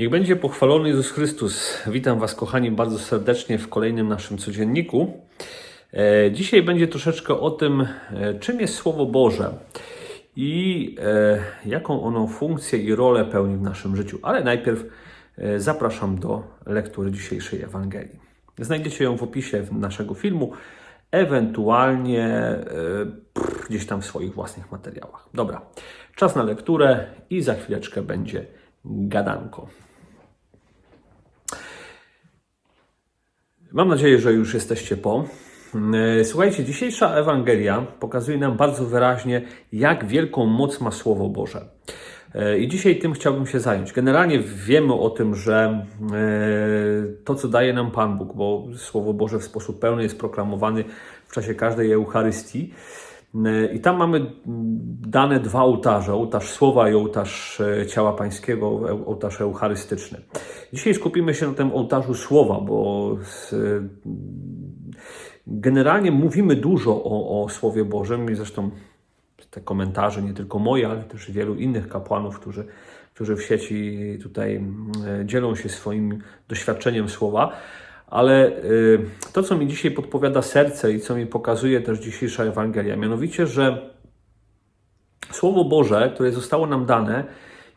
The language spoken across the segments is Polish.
Niech będzie pochwalony Jezus Chrystus. Witam Was, kochani, bardzo serdecznie w kolejnym naszym codzienniku. E, Dzisiaj będzie troszeczkę o tym, e, czym jest Słowo Boże i e, jaką ono funkcję i rolę pełni w naszym życiu. Ale najpierw zapraszam do lektury dzisiejszej Ewangelii. Znajdziecie ją w opisie naszego filmu, ewentualnie gdzieś tam w swoich własnych materiałach. Dobra, czas na lekturę i za chwileczkę będzie gadanko. Mam nadzieję, że już jesteście po. E, Słuchajcie, dzisiejsza Ewangelia pokazuje nam bardzo wyraźnie, jak wielką moc ma Słowo Boże. E, I dzisiaj tym chciałbym się zająć. Generalnie wiemy o tym, że e, to, co daje nam Pan Bóg, bo Słowo Boże w sposób pełny jest proklamowany w czasie każdej Eucharystii. E, I tam mamy dane dwa ołtarze, ołtarz słowa i ołtarz e, ciała pańskiego, e- ołtarz eucharystyczny. Dzisiaj skupimy się na tym ołtarzu słowa, bo z, generalnie mówimy dużo o, o Słowie Bożym i zresztą te komentarze, nie tylko moje, ale też wielu innych kapłanów, którzy, którzy w sieci tutaj dzielą się swoim doświadczeniem słowa. Ale y, to, co mi dzisiaj podpowiada serce i co mi pokazuje też dzisiejsza Ewangelia, mianowicie, że Słowo Boże, które zostało nam dane,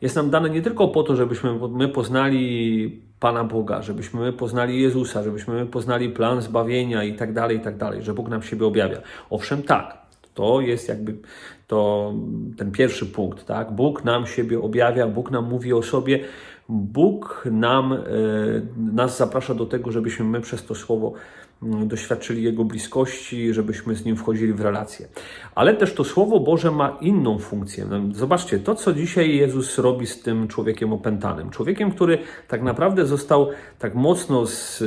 jest nam dane nie tylko po to, żebyśmy my poznali Pana Boga, żebyśmy my poznali Jezusa, żebyśmy my poznali plan zbawienia i tak dalej, i tak dalej, że Bóg nam siebie objawia. Owszem, tak, to jest jakby to ten pierwszy punkt, tak? Bóg nam siebie objawia, Bóg nam mówi o sobie, Bóg nam, e, nas zaprasza do tego, żebyśmy my przez to słowo mm, doświadczyli Jego bliskości, żebyśmy z Nim wchodzili w relacje. Ale też to Słowo Boże ma inną funkcję. No, Zobaczcie, to co dzisiaj Jezus robi z tym człowiekiem opętanym. Człowiekiem, który tak naprawdę został tak mocno z,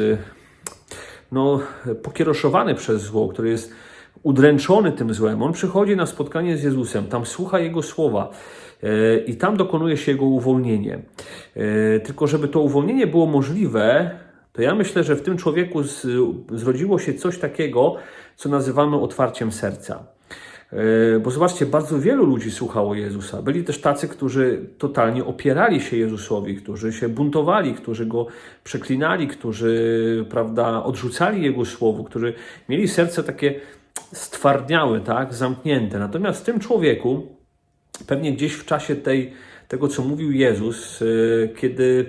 no, pokieroszowany przez zło, który jest udręczony tym złem. On przychodzi na spotkanie z Jezusem, tam słucha Jego słowa e, i tam dokonuje się Jego uwolnienie. E, Tylko żeby to uwolnienie było możliwe, to ja myślę, że w tym człowieku zrodziło się coś takiego, co nazywamy otwarciem serca. E, Bo zobaczcie, bardzo wielu ludzi słuchało Jezusa. Byli też tacy, którzy totalnie opierali się Jezusowi, którzy się buntowali, którzy go przeklinali, którzy prawda, odrzucali Jego słowo, którzy mieli serce takie stwardniałe, tak, zamknięte. Natomiast w tym człowieku, pewnie gdzieś w czasie tej, tego, co mówił Jezus, e, kiedy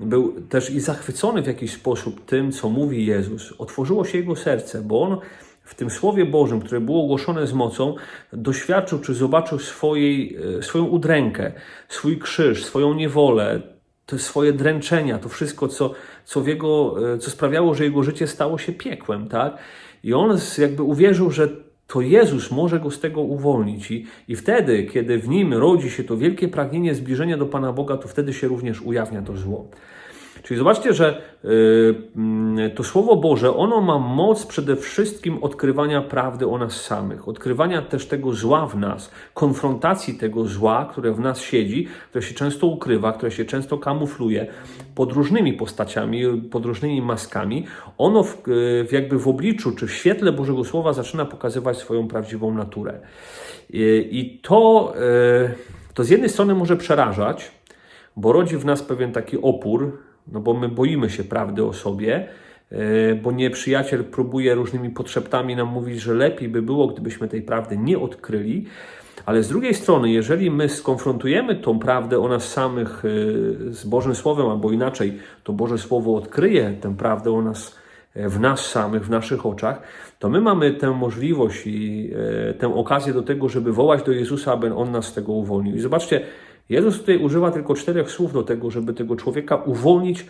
był też i zachwycony w jakiś sposób tym, co mówi Jezus, otworzyło się jego serce, bo on w tym Słowie Bożym, które było ogłoszone z mocą, doświadczył czy zobaczył swojej, e, swoją udrękę, swój krzyż, swoją niewolę, te swoje dręczenia, to wszystko, co, co, w jego, e, co sprawiało, że jego życie stało się piekłem, tak? I on jakby uwierzył, że to Jezus może go z tego uwolnić. I, I wtedy, kiedy w nim rodzi się to wielkie pragnienie zbliżenia do Pana Boga, to wtedy się również ujawnia to zło. Czyli zobaczcie, że y, mm, to Słowo Boże, ono ma moc przede wszystkim odkrywania prawdy o nas samych, odkrywania też tego zła w nas, konfrontacji tego zła, które w nas siedzi, które się często ukrywa, które się często kamufluje pod różnymi postaciami, pod różnymi maskami. Ono w, y, jakby w obliczu czy w świetle Bożego Słowa zaczyna pokazywać swoją prawdziwą naturę. I, i to, y, to z jednej strony może przerażać, bo rodzi w nas pewien taki opór, no bo my boimy się prawdy o sobie, e, bo nieprzyjaciel próbuje różnymi podszeptami nam mówić, że lepiej by było, gdybyśmy tej prawdy nie odkryli. Ale z drugiej strony, jeżeli my skonfrontujemy tą prawdę o nas samych e, z Bożym Słowem, albo inaczej, to Boże Słowo odkryje tę prawdę o nas e, w nas samych, w naszych oczach, to my mamy tę możliwość i tę okazję do tego, żeby wołać do Jezusa, aby On nas z tego uwolnił. I zobaczcie, Jezus tutaj używa tylko czterech słów do tego, żeby tego człowieka uwolnić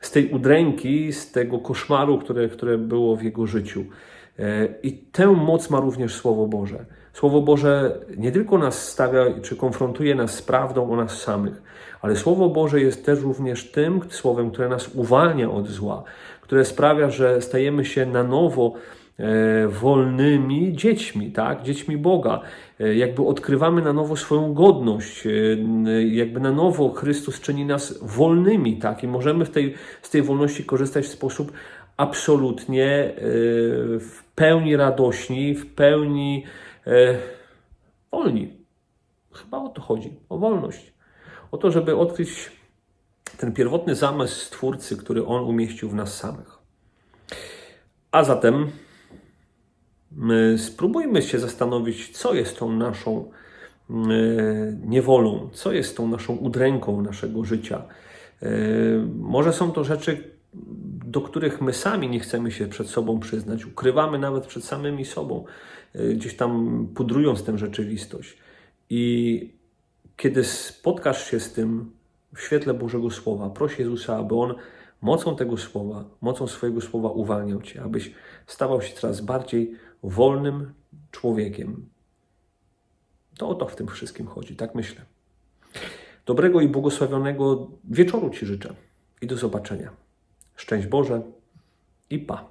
z tej udręki, z tego koszmaru, które, które było w jego życiu. E, I tę moc ma również Słowo Boże. Słowo Boże nie tylko nas stawia czy konfrontuje nas z prawdą o nas samych, ale Słowo Boże jest też również tym słowem, które nas uwalnia od zła, które sprawia, że stajemy się na nowo wolnymi dziećmi, tak? dziećmi Boga. E, Jakby odkrywamy na nowo swoją godność, e, jakby na nowo Chrystus czyni nas wolnymi, tak? I możemy w tej, z tej wolności korzystać w sposób absolutnie e, w pełni radośni, w pełni e, wolni. Chyba o to chodzi, o wolność. O to, żeby odkryć ten pierwotny zamysł Stwórcy, który On umieścił w nas samych. A zatem spróbujmy się zastanowić, co jest tą naszą e, niewolą, co jest tą naszą udręką naszego życia. E, Może są to rzeczy, do których my sami nie chcemy się przed sobą przyznać, ukrywamy nawet przed samymi sobą, e, gdzieś tam pudrując tę rzeczywistość. I kiedy spotkasz się z tym w świetle Bożego Słowa, proś Jezusa, aby On mocą tego Słowa, mocą swojego Słowa uwalniał Cię, abyś stawał się coraz bardziej wolnym człowiekiem. To o to w tym wszystkim chodzi, tak myślę. Dobrego i błogosławionego wieczoru Ci życzę i do zobaczenia. Szczęść Boże i pa.